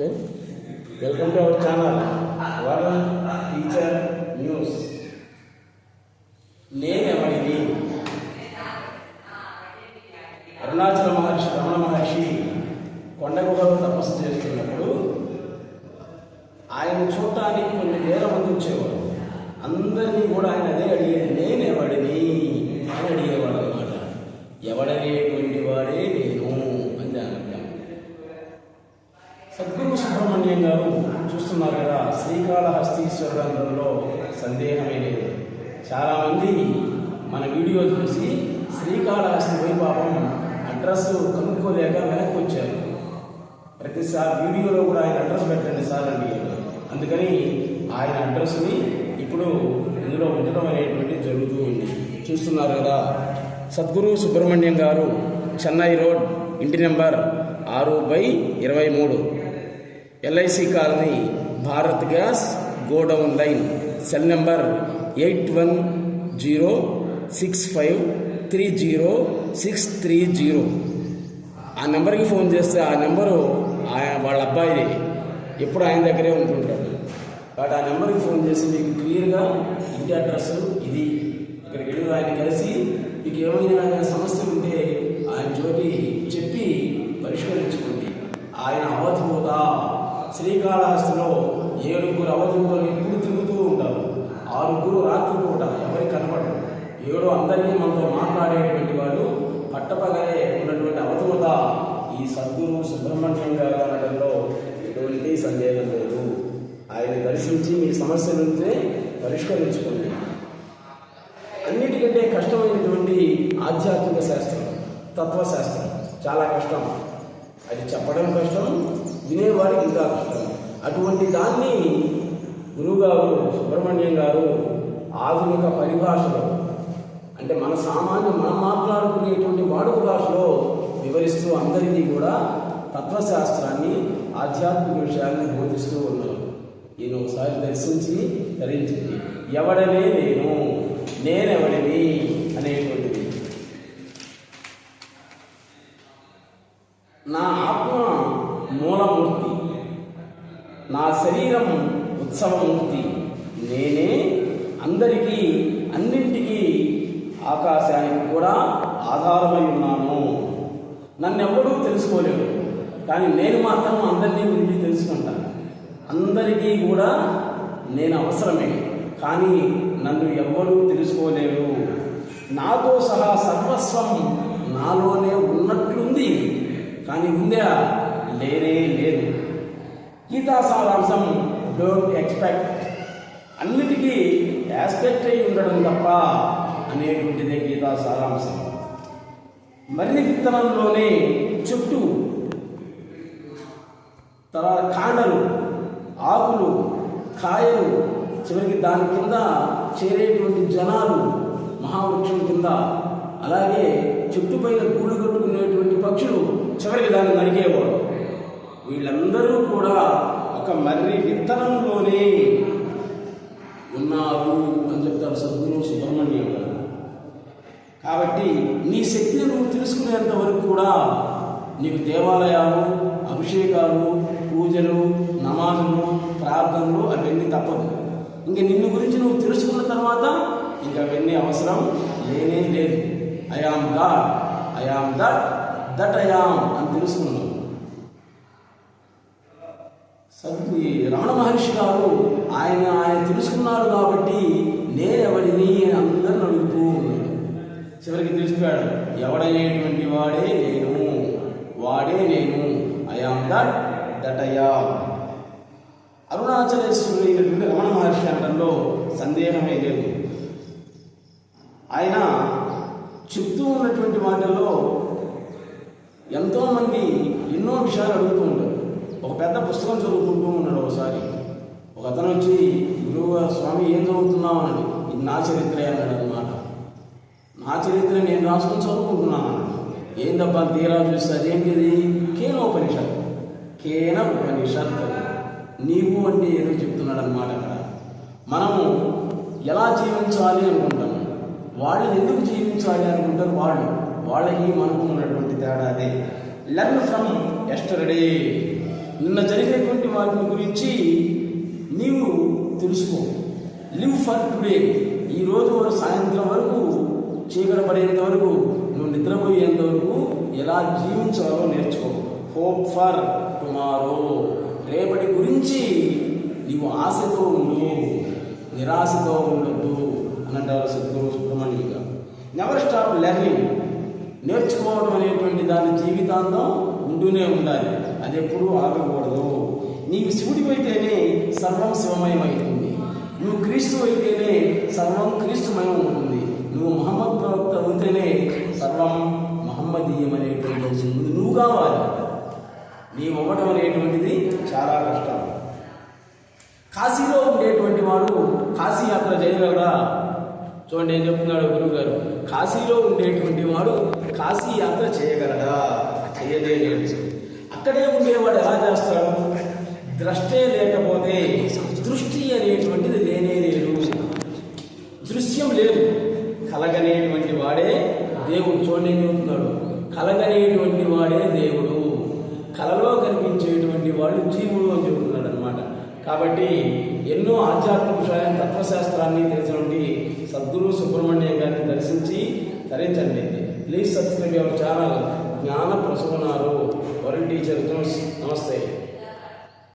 Okay welcome to our channel world teacher news నేనెవడిని Arunachala Maharshi Ramana Maharshi కొండగుహలో తపస్సు చేస్తున్నప్పుడు ఆయన చూడటానికి కొన్ని వేల మంది వచ్చేవారు. అందరినీ కూడా ఆయన అదే అడిగేది నేనెవడిని అని అడిగేవాడు అనమాట ఎవడనేటువంటి వాడే నేను అని దాని అర్థం సద్గురు సుబ్రహ్మణ్యం గారు చూస్తున్నారు కదా శ్రీకాళహస్తీశ్వరుడంలో సందేహమే లేదు. చాలామంది మన వీడియో చూసి శ్రీకాళహస్తి పోయి పాపం అడ్రస్ కనుక్కోలేక వెనక్కి వచ్చారు. ప్రతిసారి వీడియోలో కూడా ఆయన అడ్రస్ పెట్టండి సార్ అని అందుకని ఆయన అడ్రస్ని ఇప్పుడు ఇందులో ఉంచడం అనేటువంటి జరుగుతూ ఉంది. చూస్తున్నారు కదా సద్గురు సుబ్రహ్మణ్యం గారు చెన్నై రోడ్ ఇంటి నెంబర్ ఆరు బై ఇరవై మూడు. LIC colony Bharat gas godown line cell number eight one zero six five three zero six three zero. ఆ నెంబర్కి ఫోన్ చేస్తే ఆ నెంబరు ఆయన వాళ్ళ అబ్బాయి ఎప్పుడు ఆయన దగ్గరే ఉంటుంటాడు. బట్ ఆ నెంబర్కి ఫోన్ చేసి మీకు క్లియర్గా ఇంటి అడ్రస్ ఇది ఇక్కడికి వెళ్ళి ఆయన కలిసి మీకు ఏమైనా సమస్య ఉంటే ఆయన చోటి చెప్పి పరిష్కరించుకోండి. ఆయన అవధూత శ్రీకాళహస్తిలో ఏడుగురు అవధూతలు ఎప్పుడు తిరుగుతూ ఉంటారు. ఆరుగురు రాత్రిపూట ఎవరికి కనపడరు ఏడు అందరికీ మనతో మాట్లాడేటువంటి వాళ్ళు పట్టపగలే ఉన్నటువంటి అవధూత ఈ సద్గురు సుబ్రహ్మణ్యం గారు అనడంలో ఎటువంటి సందేహం లేదు. ఆయన దర్శించి మీ సమస్యలుంటే పరిష్కరించుకోండి. అన్నిటికంటే కష్టమైనటువంటి ఆధ్యాత్మిక శాస్త్రం తత్వశాస్త్రం చాలా కష్టం. అది చెప్పడం కష్టం వినేవాడికి ఇంకా కష్టం. అటువంటి దాన్ని గురువుగారు సుబ్రహ్మణ్యం గారు ఆధునిక పరిభాషలో అంటే మన సామాన్య మనం మాట్లాడుకునేటువంటి వాడుక భాషలో వివరిస్తూ అందరికీ కూడా తత్వశాస్త్రాన్ని ఆధ్యాత్మిక విషయాన్ని బోధిస్తూ ఉన్నారు. ఈయన ఒకసారి దర్శించి ధరించింది ఎవడనే నేను? నేనెవడిని? అనేటువంటిది. నా ఆత్మ మూలమూర్తి. నా శరీరం ఉత్సవమూర్తి. నేనే అందరికీ అన్నింటికీ ఆకాశానికి కూడా ఆధారమై ఉన్నాను. నన్నెవ్వడూ తెలుసుకోలేడు. కానీ నేను మాత్రం అందరినీ గురించి తెలుసుకుంటాను. అందరికీ కూడా నేను అవసరమే. కానీ నన్ను ఎవ్వరూ తెలుసుకోలేరు నాతో సహా సర్వస్వం నాలోనే ఉన్నట్లుంది. కానీ ఉందా? లేనే లేదు. గీతా సారాంశం డోంట్ ఎక్స్పెక్ట్ అన్నిటికీ యాస్పెక్ట్ అయి ఉండడం తప్ప అనేటువంటిదే గీతా సారాంశం. మర్రి విత్తనంలోనే చుట్టూ తర్వాత కాండలు ఆకులు కాయలు చివరికి దాని కింద చేరేటువంటి జనాలు మహావృక్షం కింద. అలాగే చుట్టుపైన గూడు కట్టుకునేటువంటి పక్షులు చివరికి దాన్ని నరికేవాడు వీళ్ళందరూ కూడా ఒక మర్రి విత్తనంలోనే ఉన్నారు అని చెప్తారు సద్గురు సుబ్రహ్మణ్యం గారు. కాబట్టి నీ శక్తిని నువ్వు తెలుసుకునేంత వరకు కూడా నీకు దేవాలయాలు అభిషేకాలు పూజలు నమాజులు ప్రార్థనలు అవన్నీ తప్పదు. ఇంకా నిన్ను గురించి నువ్వు తెలుసుకున్న తర్వాత ఇంకా అవన్నీ అవసరం లేనే లేదు. I am God I am that that I am అని తెలుసుకున్నావు. సద్వి రమణ మహర్షి గారు ఆయన ఆయన తెలుసుకున్నారు కాబట్టి నేనెవడిని అని అందరిని అడుగుతూ ఉన్నాడు చివరికి తెలిసిపోయాడు ఎవడనేటువంటి వాడే నేను వాడే నేను I am that that I am అరుణాచలేశ్వరుడు అయినటువంటి రమణ మహర్షి అనడంలో సందేహమే లేదు. ఆయన చెప్తూ ఉన్నటువంటి వాటిల్లో ఎంతోమంది ఎన్నో విషయాలు అడుగుతూ ఉంటారు ఒక పెద్ద పుస్తకం చదువుకుంటూ ఉన్నాడు ఒకసారి. ఒక అతను వచ్చి గురువు స్వామి ఏం చదువుతున్నావు అన్నాడు ఇది నా చరిత్రే అన్నాడు అనమాట నా చరిత్ర నేను రాసుకొని చదువుకుంటున్నాను. అన్నాడు ఏందబ్బా తీరా చూస్తే అదేంటిది? కేనోపనిషత్ కేన ఉపనిషత్ నీవు అంటే ఏదో చెప్తున్నాడు అనమాట అక్కడ. మనము ఎలా జీవించాలి అనుకుంటాము వాళ్ళు ఎందుకు జీవించాలి అనుకుంటారు వాళ్ళు? వాళ్ళకి మనకు ఉన్నటువంటి తేడా అదే. లెర్న్ ఫ్రమ్ ఎస్టర్డే నిన్న జరిగినటువంటి వాటిని గురించి నీవు తెలుసుకో. లివ్ ఫర్ టుడే ఈ రోజు వరకు సాయంత్రం వరకు చీకటి పడేంత వరకు నువ్వు నిద్రపోయేంత వరకు ఎలా జీవించాలో నేర్చుకో. హోప్ ఫర్ టుమారో రేపటి గురించి నీవు ఆశతో ఉండు నిరాశతో ఉండొద్దు అని అంటారు సద్గురు సుబ్రహ్మణ్య గారు నెవర్ స్టాప్ లెర్నింగ్ నేర్చుకోవడం అనేటువంటి దాని జీవితాంతం ఉంటూనే ఉండాలి. అది ఎప్పుడూ ఆగకూడదు. నీవు శివుడివైతేనే సర్వం శివమయం అవుతుంది నువ్వు క్రీస్తు అయితేనే సర్వం క్రీస్తుమయం ఉంటుంది నువ్వు మహమ్మద్ ప్రవక్త అయితేనే సర్వం మహమ్మదీయం అనేటువంటి ముందు నువ్వు కావాలి. నీవు అవ్వడం అనేటువంటిది చాలా కష్టం. కాశీలో ఉండేటువంటి వాడు కాశీ యాత్ర చేయగలరా చూడండి ఏం చెప్తున్నాడు గురువుగారు. కాశీలో ఉండేటువంటి వాడు కాశీ యాత్ర చేయగలడా? చేయదే అక్కడే ఉండేవాడు ఎలా చేస్తాడు? ద్రష్టే లేకపోతే దృష్టి అనేటువంటిది లేనే లేదు. దృశ్యం లేదు. కలగనేటువంటి వాడే దేవుడు చూడలేని ఉంటున్నాడు కలగనేటువంటి వాడే దేవుడు. కలలో కనిపించేటువంటి వాడు జీవుడు అని చెబుతున్నాడు అనమాట కాబట్టి ఎన్నో ఆధ్యాత్మిక విషయాన్ని తత్వశాస్త్రాన్ని తెలిసినటువంటి సద్గురు సుబ్రహ్మణ్యం గారిని దర్శించి తరించండి. Please subscribe our channel. జ్ఞాన ప్రసవనాలు వరుణ్ టీచర్తో నమస్తే.